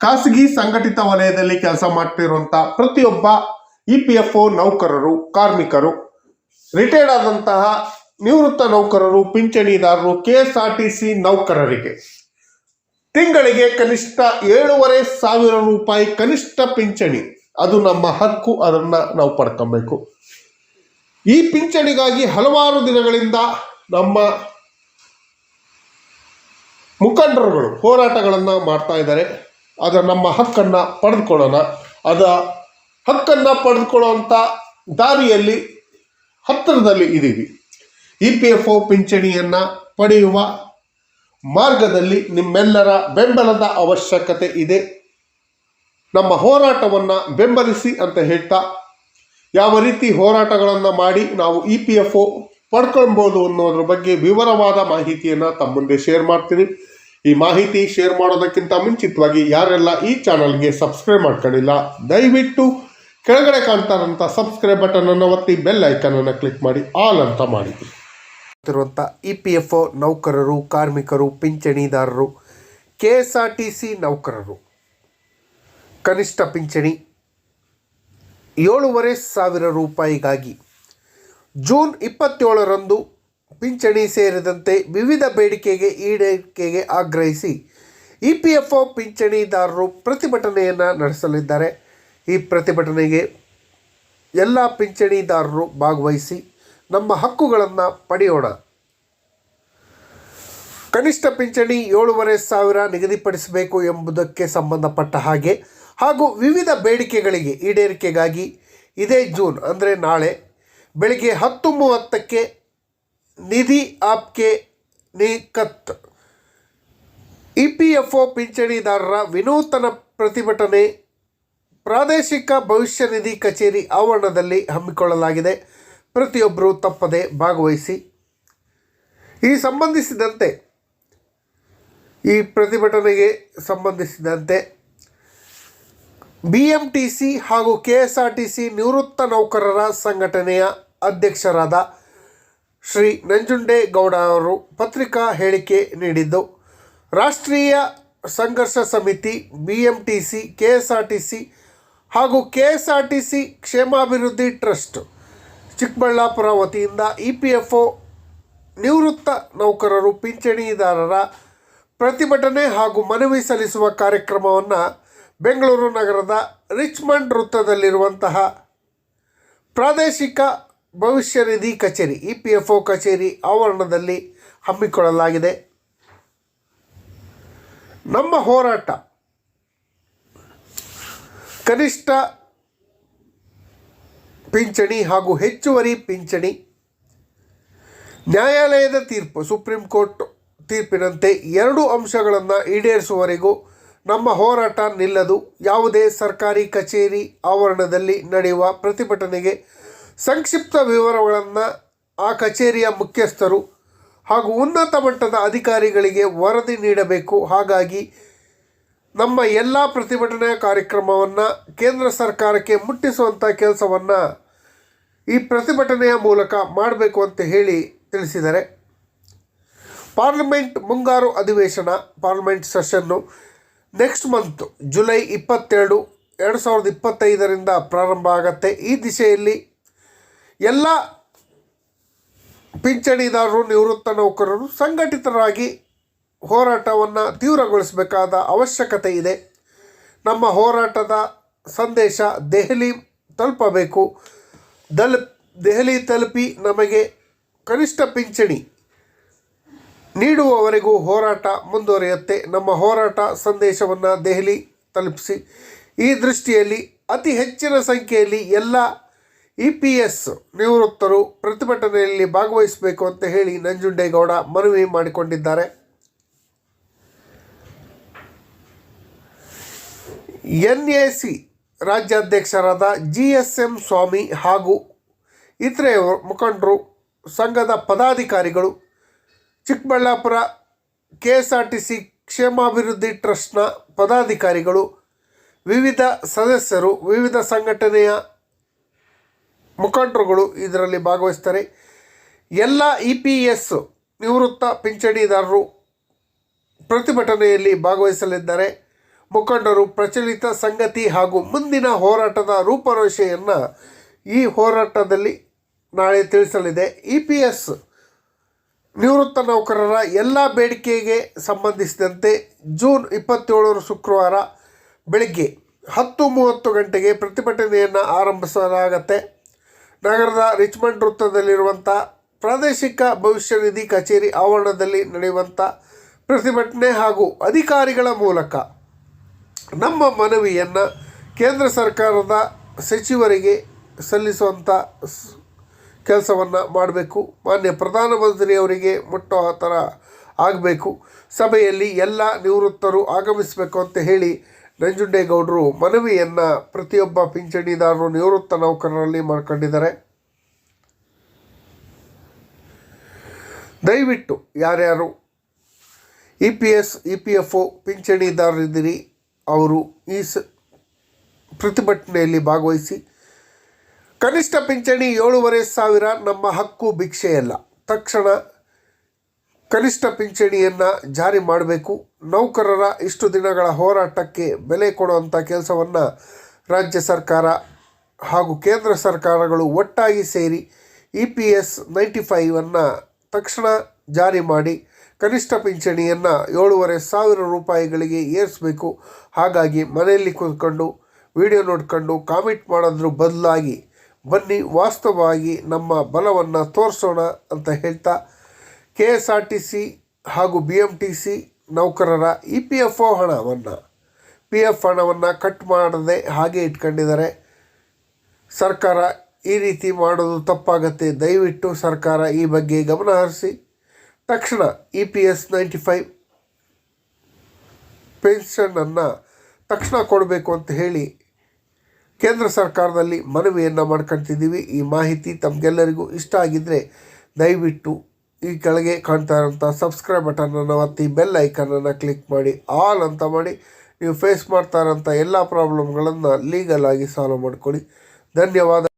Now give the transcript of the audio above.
ಖಾಸಗಿ ಸಂಘಟಿತ ವಲಯದಲ್ಲಿ ಕೆಲಸ ಮಾಡ್ತಿರುವಂತ ಪ್ರತಿಯೊಬ್ಬ ಇ ಪಿ ಎಫ್ ಒ ನೌಕರರು, ಕಾರ್ಮಿಕರು ರಿಟೈರ್ಡ್ ಆದಂತಹ ನಿವೃತ್ತ ನೌಕರರು, ಪಿಂಚಣಿದಾರರು, K S R T C ನೌಕರರಿಗೆ ತಿಂಗಳಿಗೆ ಕನಿಷ್ಠ ಏಳೂವರೆ ಸಾವಿರ ರೂಪಾಯಿ ಕನಿಷ್ಠ ಪಿಂಚಣಿ. ಅದು ನಮ್ಮ ಹಕ್ಕು, ಅದನ್ನ ನಾವು ಪಡ್ಕೊಬೇಕು. ಈ ಪಿಂಚಣಿಗಾಗಿ ಹಲವಾರು ದಿನಗಳಿಂದ ನಮ್ಮ ಮುಖಂಡರುಗಳು ಹೋರಾಟಗಳನ್ನು ಮಾಡ್ತಾ ಇದ್ದಾರೆ. ಅದರ ನಮ್ಮ ಹಕ್ಕನ್ನು ಪಡೆದುಕೊಳ್ಳೋಣ. ಅದ ಹಕ್ಕನ್ನು ಪಡೆದುಕೊಳ್ಳುವಂಥ ದಾರಿಯಲ್ಲಿ ಹತ್ತಿರದಲ್ಲಿ ಇದ್ದೀವಿ. ಇ ಪಿ ಎಫ್ ಒ ಪಿಂಚಣಿಯನ್ನು ಪಡೆಯುವ ಮಾರ್ಗದಲ್ಲಿ ನಿಮ್ಮೆಲ್ಲರ ಬೆಂಬಲದ ಅವಶ್ಯಕತೆ ಇದೆ. ನಮ್ಮ ಹೋರಾಟವನ್ನು ಬೆಂಬಲಿಸಿ ಅಂತ ಹೇಳ್ತಾ, ಯಾವ ರೀತಿ ಹೋರಾಟಗಳನ್ನು ಮಾಡಿ ನಾವು ಇ ಪಿ ಎಫ್ ಒ ಪಡ್ಕೊಳ್ಬೋದು ಅನ್ನೋದ್ರ ಬಗ್ಗೆ ವಿವರವಾದ ಮಾಹಿತಿಯನ್ನು ತಮ್ಮ ಮುಂದೆ ಶೇರ್ ಮಾಡ್ತೀನಿ. ಈ ಮಾಹಿತಿ ಶೇರ್ ಮಾಡೋದಕ್ಕಿಂತ ಮುಂಚಿತವಾಗಿ ಯಾರೆಲ್ಲ ಈ ಚಾನಲ್ಗೆ ಸಬ್ಸ್ಕ್ರೈಬ್ ಮಾಡ್ಕೊಂಡಿಲ್ಲ, ದಯವಿಟ್ಟು ಕೆಳಗಡೆ ಕಾಣ್ತಾರಂಥ ಸಬ್ಸ್ಕ್ರೈಬ್ ಬಟನನ್ನು ಒತ್ತಿ ಬೆಲ್ ಐಕನನ್ನು ಕ್ಲಿಕ್ ಮಾಡಿ, ಆಲ್ ಅಂತ ಮಾಡಿ. ಇರುವಂಥ ಇ ಪಿ ಎಫ್ ಒ ನೌಕರರು, ಕಾರ್ಮಿಕರು, ಪಿಂಚಣಿದಾರರು, K S R T C ನೌಕರರು, ಕನಿಷ್ಠ ಪಿಂಚಣಿ ಏಳೂವರೆ ಸಾವಿರ ರೂಪಾಯಿಗಾಗಿ ಜೂನ್ ಇಪ್ಪತ್ತೇಳರಂದು ಪಿಂಚಣಿ ಸೇರಿದಂತೆ ವಿವಿಧ ಬೇಡಿಕೆಗೆ ಈಡೇರಿಕೆಗೆ ಆಗ್ರಹಿಸಿ ಇ ಪಿ ಎಫ್ ಒ ಪಿಂಚಣಿದಾರರು ಪ್ರತಿಭಟನೆಯನ್ನು ನಡೆಸಲಿದ್ದಾರೆ. ಈ ಪ್ರತಿಭಟನೆಗೆ ಎಲ್ಲ ಪಿಂಚಣಿದಾರರು ಭಾಗವಹಿಸಿ ನಮ್ಮ ಹಕ್ಕುಗಳನ್ನು ಪಡೆಯೋಣ. ಕನಿಷ್ಠ ಪಿಂಚಣಿ ಏಳೂವರೆ ಸಾವಿರ ನಿಗದಿಪಡಿಸಬೇಕು ಎಂಬುದಕ್ಕೆ ಸಂಬಂಧಪಟ್ಟ ಹಾಗೆ ಹಾಗೂ ವಿವಿಧ ಬೇಡಿಕೆಗಳಿಗೆ ಈಡೇರಿಕೆಗಾಗಿ ಇದೇ ಜೂನ್ ಅಂದರೆ ನಾಳೆ ಬೆಳಗ್ಗೆ ಹತ್ತು ಮೂವತ್ತಕ್ಕೆ ನಿಧಿ ಆಪ್ಕೆ ನಿಕತ್. ಇ ಪಿ ಎಫ್ ಒ ಪಿಂಚಣಿದಾರರ ವಿನೂತನ ಪ್ರತಿಭಟನೆ ಪ್ರಾದೇಶಿಕ ಭವಿಷ್ಯ ನಿಧಿ ಕಚೇರಿ ಆವರಣದಲ್ಲಿ ಹಮ್ಮಿಕೊಳ್ಳಲಾಗಿದೆ. ಪ್ರತಿಯೊಬ್ಬರೂ ತಪ್ಪದೆ ಭಾಗವಹಿಸಿ. ಈ ಸಂಬಂಧಿಸಿದಂತೆ, ಈ ಪ್ರತಿಭಟನೆಗೆ ಸಂಬಂಧಿಸಿದಂತೆ ಬಿ ಎಂ ಟಿ ಸಿ ಹಾಗೂ K S R T C ನಿವೃತ್ತ ನೌಕರರ ಸಂಘಟನೆಯ ಅಧ್ಯಕ್ಷರಾದ ಶ್ರೀ ನಂಜುಂಡೇಗೌಡ ಅವರು ಪತ್ರಿಕಾ ಹೇಳಿಕೆ ನೀಡಿದ್ದು. ರಾಷ್ಟ್ರೀಯ ಸಂಘರ್ಷ ಸಮಿತಿ B M T C K S R T C ಹಾಗೂ K S R T C ಕ್ಷೇಮಾಭಿವೃದ್ಧಿ ಟ್ರಸ್ಟ್, ಚಿಕ್ಕಬಳ್ಳಾಪುರ ವತಿಯಿಂದ ಇ ಪಿ ಎಫ್ ಒ ನಿವೃತ್ತ ನೌಕರರು, ಪಿಂಚಣಿದಾರರ ಪ್ರತಿಭಟನೆ ಹಾಗೂ ಮನವಿ ಸಲ್ಲಿಸುವ ಕಾರ್ಯಕ್ರಮವನ್ನು ಬೆಂಗಳೂರು ನಗರದ ರಿಚ್ಮಂಡ್ ವೃತ್ತದಲ್ಲಿರುವಂತಹ ಪ್ರಾದೇಶಿಕ ಭವಿಷ್ಯ ನಿಧಿ ಕಚೇರಿ, ಇ ಪಿ ಎಫ್ ಒ ಕಚೇರಿ ಆವರಣದಲ್ಲಿ ಹಮ್ಮಿಕೊಳ್ಳಲಾಗಿದೆ. ನಮ್ಮ ಹೋರಾಟ ಕನಿಷ್ಠ ಪಿಂಚಣಿ ಹಾಗೂ ಹೆಚ್ಚುವರಿ ಪಿಂಚಣಿ, ನ್ಯಾಯಾಲಯದ ತೀರ್ಪು, ಸುಪ್ರೀಂ ಕೋರ್ಟ್ ತೀರ್ಪಿನಂತೆ ಎರಡು ಅಂಶಗಳನ್ನು ಈಡೇರಿಸುವವರೆಗೂ ನಮ್ಮ ಹೋರಾಟ ನಿಲ್ಲದು. ಯಾವುದೇ ಸರ್ಕಾರಿ ಕಚೇರಿ ಆವರಣದಲ್ಲಿ ನಡೆಯುವ ಪ್ರತಿಭಟನೆಗೆ ಸಂಕ್ಷಿಪ್ತ ವಿವರಗಳನ್ನು ಆ ಕಚೇರಿಯ ಮುಖ್ಯಸ್ಥರು ಹಾಗೂ ಉನ್ನತ ಮಟ್ಟದ ಅಧಿಕಾರಿಗಳಿಗೆ ವರದಿ ನೀಡಬೇಕು. ಹಾಗಾಗಿ ನಮ್ಮ ಎಲ್ಲ ಪ್ರತಿಭಟನೆಯ ಕಾರ್ಯಕ್ರಮವನ್ನು ಕೇಂದ್ರ ಸರ್ಕಾರಕ್ಕೆ ಮುಟ್ಟಿಸುವಂಥ ಕೆಲಸವನ್ನು ಈ ಪ್ರತಿಭಟನೆಯ ಮೂಲಕ ಮಾಡಬೇಕು ಅಂತ ಹೇಳಿ ತಿಳಿಸಿದರೆ ಪಾರ್ಲಿಮೆಂಟ್ ಮುಂಗಾರು ಅಧಿವೇಶನ, parliament session next month July ಇಪ್ಪತ್ತೆರಡು, ಎರಡು ಸಾವಿರದ ಇಪ್ಪತ್ತೈದರಿಂದ ಪ್ರಾರಂಭ ಆಗತ್ತೆ. ಈ ದಿಶೆಯಲ್ಲಿ ಎಲ್ಲ ಪಿಂಚಣಿದಾರರು, ನಿವೃತ್ತ ನೌಕರರು ಸಂಘಟಿತರಾಗಿ ಹೋರಾಟವನ್ನು ತೀವ್ರಗೊಳಿಸಬೇಕಾದ ಅವಶ್ಯಕತೆ ಇದೆ. ನಮ್ಮ ಹೋರಾಟದ ಸಂದೇಶ ದೆಹಲಿ ತಲುಪಬೇಕು. ದಲ್, ದೆಹಲಿ ತಲುಪಿ ನಮಗೆ ಕನಿಷ್ಠ ಪಿಂಚಣಿ ನೀಡುವವರೆಗೂ ಹೋರಾಟ ಮುಂದುವರಿಯುತ್ತೆ. ನಮ್ಮ ಹೋರಾಟ ಸಂದೇಶವನ್ನು ದೆಹಲಿ ತಲುಪಿಸಿ. ಈ ದೃಷ್ಟಿಯಲ್ಲಿ ಅತಿ ಹೆಚ್ಚಿನ ಸಂಖ್ಯೆಯಲ್ಲಿ ಎಲ್ಲ ಇ ಪಿ ಎಸ್ ನಿವೃತ್ತರು ಪ್ರತಿಭಟನೆಯಲ್ಲಿ ಭಾಗವಹಿಸಬೇಕು ಅಂತ ಹೇಳಿ ನಂಜುಂಡೇಗೌಡ ಮನವಿ ಮಾಡಿಕೊಂಡಿದ್ದಾರೆ. ಎನ್ ಎ ಸಿ ರಾಜ್ಯಾಧ್ಯಕ್ಷರಾದ ಜಿ ಎಸ್ ಎಂ ಸ್ವಾಮಿ ಹಾಗೂ ಇತರೆ ಮುಖಂಡರು, ಸಂಘದ ಪದಾಧಿಕಾರಿಗಳು, Chikkaballapur K S R T C ಕ್ಷೇಮಾಭಿವೃದ್ಧಿ ಟ್ರಸ್ಟ್ನ ಪದಾಧಿಕಾರಿಗಳು, ವಿವಿಧ ಸದಸ್ಯರು, ವಿವಿಧ ಸಂಘಟನೆಯ ಮುಖಂಡರುಗಳು ಇದರಲ್ಲಿ ಭಾಗವಹಿಸ್ತಾರೆ. ಎಲ್ಲ ಇ ಪಿ ಎಸ್ ನಿವೃತ್ತ ಪಿಂಚಣಿದಾರರು ಪ್ರತಿಭಟನೆಯಲ್ಲಿ ಭಾಗವಹಿಸಲಿದ್ದಾರೆ. ಮುಖಂಡರು ಪ್ರಚಲಿತ ಸಂಗತಿ ಹಾಗೂ ಮುಂದಿನ ಹೋರಾಟದ ರೂಪರೇಷೆಯನ್ನು ಈ ಹೋರಾಟದಲ್ಲಿ ನಾಳೆ ತಿಳಿಸಲಿದೆ. ಇ ಪಿ ಎಸ್ ನಿವೃತ್ತ ನೌಕರರ ಎಲ್ಲ ಬೇಡಿಕೆಗೆ ಸಂಬಂಧಿಸಿದಂತೆ ಜೂನ್ ಇಪ್ಪತ್ತೇಳರ ಶುಕ್ರವಾರ ಬೆಳಗ್ಗೆ ಹತ್ತು ಮೂವತ್ತು ಗಂಟೆಗೆ ಪ್ರತಿಭಟನೆಯನ್ನು ಆರಂಭಿಸಲಾಗತ್ತೆ. ನಗರದ ರಿಚ್ಮಂಡ್ ವೃತ್ತದಲ್ಲಿರುವಂಥ ಪ್ರಾದೇಶಿಕ ಭವಿಷ್ಯ ನಿಧಿ ಕಚೇರಿ ಆವರಣದಲ್ಲಿ ನಡೆಯುವಂಥ ಪ್ರತಿಭಟನೆ ಹಾಗೂ ಅಧಿಕಾರಿಗಳ ಮೂಲಕ ನಮ್ಮ ಮನವಿಯನ್ನು ಕೇಂದ್ರ ಸರ್ಕಾರದ ಸಚಿವರಿಗೆ ಸಲ್ಲಿಸುವಂಥ ಕೆಲಸವನ್ನು ಮಾಡಬೇಕು. ಮಾನ್ಯ ಪ್ರಧಾನಮಂತ್ರಿಯವರಿಗೆ ಮುಟ್ಟೋ ಥರ ಆಗಬೇಕು. ಸಭೆಯಲ್ಲಿ ಎಲ್ಲ ನಿವೃತ್ತರು ಆಗಮಿಸಬೇಕು ಅಂತ ಹೇಳಿ ನಂಜುಂಡೇಗೌಡರು ಮನವಿಯನ್ನು ಪ್ರತಿಯೊಬ್ಬ ಪಿಂಚಣಿದಾರರು ನಿವೃತ್ತ ನೌಕರರಲ್ಲಿ ಮಾಡ್ಕೊಂಡಿದ್ದಾರೆ. ದಯವಿಟ್ಟು ಯಾರ್ಯಾರು E P S, E P F O ಪಿಂಚಣಿದಾರರಿದ್ದೀರಿ, ಅವರು ಈ ಸ ಪ್ರತಿಭಟನೆಯಲ್ಲಿ ಭಾಗವಹಿಸಿ. ಕನಿಷ್ಠ ಪಿಂಚಣಿ ಏಳೂವರೆ ಸಾವಿರ ನಮ್ಮ ಹಕ್ಕು ಭಿಕ್ಷೆಯಲ್ಲ. ತಕ್ಷಣ ಕನಿಷ್ಠ ಪಿಂಚಣಿಯನ್ನು ಜಾರಿ ಮಾಡಬೇಕು. ನೌಕರರ ಇಷ್ಟು ದಿನಗಳ ಹೋರಾಟಕ್ಕೆ ಬೆಲೆ ಕೊಡುವಂಥ ಕೆಲಸವನ್ನು ರಾಜ್ಯ ಸರ್ಕಾರ ಹಾಗೂ ಕೇಂದ್ರ ಸರ್ಕಾರಗಳು ಒಟ್ಟಾಗಿ ಸೇರಿ ಇ ಪಿ ಎಸ್ ನೈಂಟಿ ಫೈವನ್ನು ತಕ್ಷಣ ಜಾರಿ ಮಾಡಿ ಕನಿಷ್ಠ ಪಿಂಚಣಿಯನ್ನು ಏಳೂವರೆ ಸಾವಿರ ರೂಪಾಯಿಗಳಿಗೆ ಏರಿಸಬೇಕು. ಹಾಗಾಗಿ ಮನೆಯಲ್ಲಿ ಕೂತ್ಕೊಂಡು, ವಿಡಿಯೋ ನೋಡ್ಕೊಂಡು, ಕಾಮೆಂಟ್ ಮಾಡೋದ್ರ ಬದಲಾಗಿ ಬನ್ನಿ, ವಾಸ್ತವವಾಗಿ ನಮ್ಮ ಬಲವನ್ನು ತೋರಿಸೋಣ ಅಂತ ಹೇಳ್ತಾ K S R T C ಹಾಗೂ ಬಿ ಎಂ ಟಿ ಸಿ ನೌಕರರ ಇ ಪಿ ಎಫ್ ಒ ಹಣವನ್ನು, ಪಿ ಎಫ್ ಹಣವನ್ನು ಕಟ್ ಮಾಡದೆ ಹಾಗೆ ಇಟ್ಕೊಂಡಿದ್ದಾರೆ. ಸರ್ಕಾರ ಈ ರೀತಿ ಮಾಡೋದು ತಪ್ಪಾಗತ್ತೆ. ದಯವಿಟ್ಟು ಸರ್ಕಾರ ಈ ಬಗ್ಗೆ ಗಮನ ಹರಿಸಿ. ತಕ್ಷಣ E P S ninety five ಪೆನ್ಷನನ್ನು ತಕ್ಷಣ ಕೊಡಬೇಕು ಅಂತ ಹೇಳಿ ಕೇಂದ್ರ ಸರ್ಕಾರದಲ್ಲಿ ಮನವಿಯನ್ನು ಮಾಡ್ಕೊಳ್ತಿದ್ದೀವಿ ಈ ಮಾಹಿತಿ ತಮಗೆಲ್ಲರಿಗೂ ಇಷ್ಟ ಆಗಿದ್ದರೆ ದಯವಿಟ್ಟು ಈ ಕೆಳಗೆ ಕಾಣ್ತಾ ಇರೋಂಥ ಸಬ್ಸ್ಕ್ರೈಬ್ ಬಟನನ್ನು ಒತ್ತಿ ಬೆಲ್ ಐಕನನ್ನು ಕ್ಲಿಕ್ ಮಾಡಿ. ಆಲ್ ಅಂತ ಮಾಡಿ ನೀವು ಫೇಸ್ ಮಾಡ್ತಾ ಇರೋಂಥ ಎಲ್ಲ ಪ್ರಾಬ್ಲಮ್ಗಳನ್ನು ಲೀಗಲ್ ಆಗಿ ಸಾಲ್ವ್ ಮಾಡ್ಕೊಳ್ಳಿ. ಧನ್ಯವಾದ.